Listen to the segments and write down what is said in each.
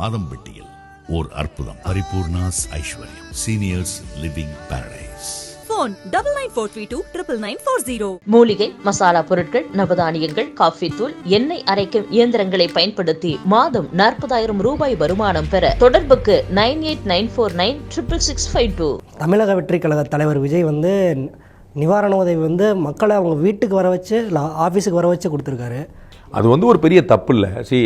மாதம்பட்டியில் ஓர் அற்புதம். Paripoornas Aishwaryam. Seniors living paradise phone double nine four three two triple nine four zero. மூலிகை மசாலா பொருட்கள் நவதானியங்கள் coffee தூள் எண்ணெய் அரைக்கும் இயந்திரங்களை பயன்படுத்தி மாதம் நாற்பதாயிரம் ரூபாய் வருமானம் பெற தொடர்புக்கு nine eight nine four nine triple six five two. Tamilaga Vettri Kazhagam தலைவர் விஜய் வந்து நிவாரண உதவி வந்து மக்களை அவங்க வீட்டுக்கு வர வச்சு ஆஃபீஸுக்கு வர வச்சு கொடுத்துருக்காரு. அது வந்து ஒரு பெரிய தப்பு இல்லை சி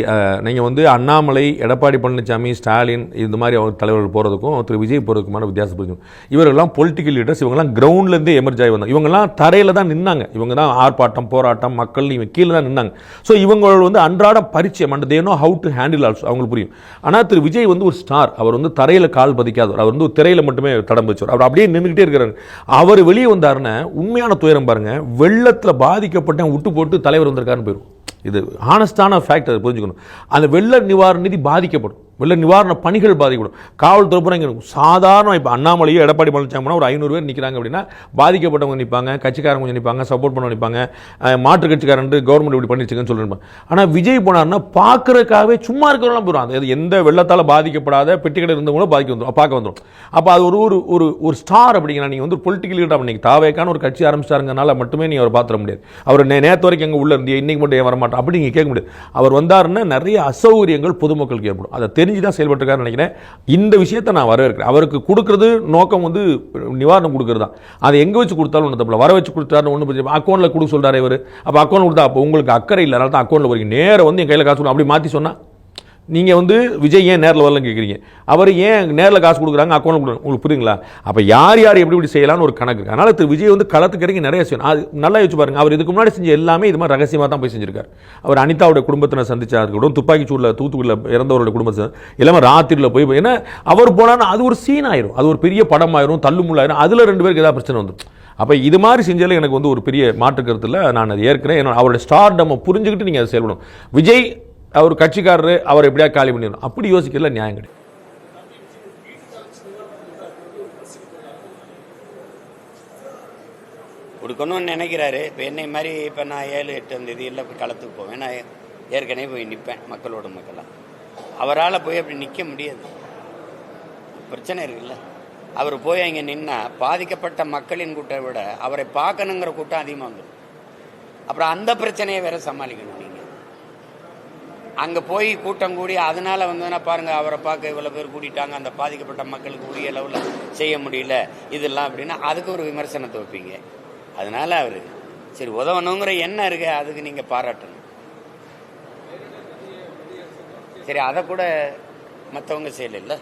நீங்கள் வந்து அண்ணாமலை எடப்பாடி பழனிசாமி ஸ்டாலின் இந்த மாதிரி அவர் தலைவர்கள் போகிறதுக்கும் திரு. விஜய் போகிறதுக்குமான வித்தியாசம் புரிஞ்சுக்கும் இவர்கள்லாம் பொலிட்டிக்கல் லீடர்ஸ் இவங்கெல்லாம் கிரவுண்ட்லேருந்தே எமர்ஜ் ஆகி வந்தாங்க இவங்கெல்லாம் தரையில் தான் நின்னாங்க. இவங்க தான் ஆர்ப்பாட்டம் போராட்டம் மக்கள் இவங்க கீழே தான் நின்னாங்க. ஸோ இவங்களோட வந்து அன்றாட பரிச்சயம் அண்ட் தேனோ ஹவு டு ஹேண்டில் ஆல்சோ அவங்களுக்கு புரியும். ஆனால் திரு. விஜய் வந்து ஒரு ஸ்டார் அவர் வந்து தரையில் கால் பதிக்காதவர். அவர் வந்து ஒரு திரையில் மட்டுமே தடம் வச்சவர் அவர் அப்படியே நின்றுக்கிட்டே இருக்கிறாங்க அவர் வெளியே வந்தாருன்னா உண்மையான துயரம் பாருங்கள் வெள்ளத்தில் பாதிக்கப்பட்ட விட்டு போட்டு தலைவர் வந்திருக்காருன்னு போயிடும் இது ஹானஸ்டான ஃபேக்ட் அதை புரிஞ்சுக்கணும். அந்த வெள்ள நிவாரண நிதி பாதிக்கப்படும். வெள்ள நிவாரண பணிகள் பாதிக்கப்படும். காவல்துறை பூரா இங்கே இருக்கும். சாதாரண இப்போ அண்ணாமலையோ எடப்பாடி பழனிசாமினா ஒரு ஐநூறு பேர் நிற்கிறாங்க அப்படின்னா பாதிக்கப்பட்டவங்க நிற்பாங்க கட்சிக்காரங்க கொஞ்சம் நிற்பாங்க சப்போர்ட் பண்ண நிற்பாங்க மாற்று கட்சிக்காரன் கவர்மெண்ட் இப்படி பண்ணிச்சுங்கன்னு சொல்லிருப்பாங்க. ஆனால் விஜய் போனார்னா பார்க்கறதுக்காகவே சும்மா இருக்கிறவங்களாம் போயிடும் அது எந்த வெள்ளத்தால் பாதிக்கப்படாத பெட்டிக்கடை இருந்தவங்களும் பாதிக்க வந்துடும் பார்க்க வந்துடும் அப்போ அது ஒரு ஒரு ஒரு ஒரு ஸ்டார் அப்படிங்கிற நீங்கள் வந்து பொலிட்டிக்கல் லீடர் நீங்கள் தாவேக்கான ஒரு கட்சி ஆரம்பிச்சாருங்கனால மட்டுமே நீ அவர் பார்த்துட முடியாது. அவர் நே நேற்று வரைக்கும் எங்கே உள்ள இருந்து இன்னைக்கு மட்டும் ஏன் வரமாட்டோம் அப்படி நீங்கள் கேட்க முடியாது. அவர் வந்தாருன்னா நிறைய அசௌகரியங்கள் பொதுமக்களுக்கு ஏற்படும். அதை தெரிஞ்சு தான் செயல்பட்டுருக்காருன்னு நினைக்கிறேன். இந்த விஷயத்தை நான் வரவேற்கிறேன். அவருக்கு கொடுக்கறது நோக்கம் வந்து நிவாரணம் கொடுக்குறது தான் அதை எங்கே வச்சு கொடுத்தாலும் ஒன்று தப்பில்ல. வர வச்சு கொடுத்தாரு ஒன்றும் பிரச்சனை அக்கௌண்ட்டில் கொடுக்க சொல்கிறார் இவர். அப்போ அக்கௌண்ட் கொடுத்தா அப்போ உங்களுக்கு அக்கறை இல்லை. அதனால தான் அக்கௌண்ட்டில் வரீங்க நேரம் வந்து என் கையில் காசு அப்படி மாற்றி சொன்னால் நீங்கள் வந்து விஜய் ஏன் நேரில் வரலன்னு கேட்குறீங்க அவர் ஏன் நேரில் காசு கொடுக்குறாங்க? அக்கௌண்ட் கொடுக்குறாங்க. உங்களுக்கு புரியுங்களா? அப்போ யார் யார் எப்படி எப்படி செய்யலாம்னு ஒரு கணக்கு அதனால் திரு விஜய் வந்து களத்துக்கு இறங்கி நிறைய செய்யணும். அது நல்லா யோசிச்சு பாருங்கள் அவர் இதுக்கு முன்னாடி செஞ்ச எல்லாமே இது மாதிரி ரகசியமாக தான் போய் செஞ்சிருக்கார். அவர் அனிதாவுடைய குடும்பத்தினர் சந்திச்சா இருக்கட்டும் துப்பாக்கி சூடில் தூத்துக்குடியில் இறந்தவருடைய குடும்பத்தை எல்லாமே ராத்திரியில் போய் ஏன்னா அவர் போனாலும் அது ஒரு சீன் ஆயிரும். அது ஒரு பெரிய படம் ஆயிரும் தள்ளுமுள்ளாயிரும். அதில் ரெண்டு பேருக்கு ஏதாவது பிரச்சனை வந்துடும் அப்போ இது மாதிரி செஞ்சாலும் எனக்கு வந்து ஒரு பெரிய மாற்று கருத்தில் நான் அதை ஏற்கிறேன். என்னோட அவருடைய ஸ்டார் நம்ம புரிஞ்சுக்கிட்டு நீங்கள் அதை செயல்படணும். விஜய் அவர் கட்சிக்காரரு அவர் எப்படியா காலி பண்ணிடணும்? அப்படி யோசிக்கிறதுல நியாயம் கிடையாது. கொடுக்கணும்னு நினைக்கிறாரு. இப்போ என்னை மாதிரி இப்போ நான் ஏழு எட்டாம் எல்லாம் போய் களத்துக்கு போவேன். நான் ஏற்கனவே போய் நிற்பேன் மக்களோட மக்களாக அவரால் போய் அப்படி நிற்க முடியாது. பிரச்சனை இருக்குல்ல. அவர் போய் அங்கே நின்னா பாதிக்கப்பட்ட மக்களின் கூட்டம் விட அவரை பார்க்கணுங்கிற கூட்டம் அதிகமாக வந்துடும். அப்புறம் அந்த பிரச்சனையை வேற சமாளிக்கணும். அங்கே போய் கூட்டம் கூடி அதனால வந்ததுன்னா பாருங்க அவரை பார்க்க இவ்வளோ பேர் கூட்டிட்டாங்க அந்த பாதிக்கப்பட்ட மக்களுக்கு உரிய அளவில் செய்ய முடியல இதெல்லாம் அப்படின்னா அதுக்கு ஒரு விமர்சனத்தை வைப்பீங்க. அதனால அவர் சரி உதவணுங்கிற எண்ணம் இருக்கு அதுக்கு நீங்கள் பாராட்டணும். சரி அதை கூட மற்றவங்க செய்யலைல்ல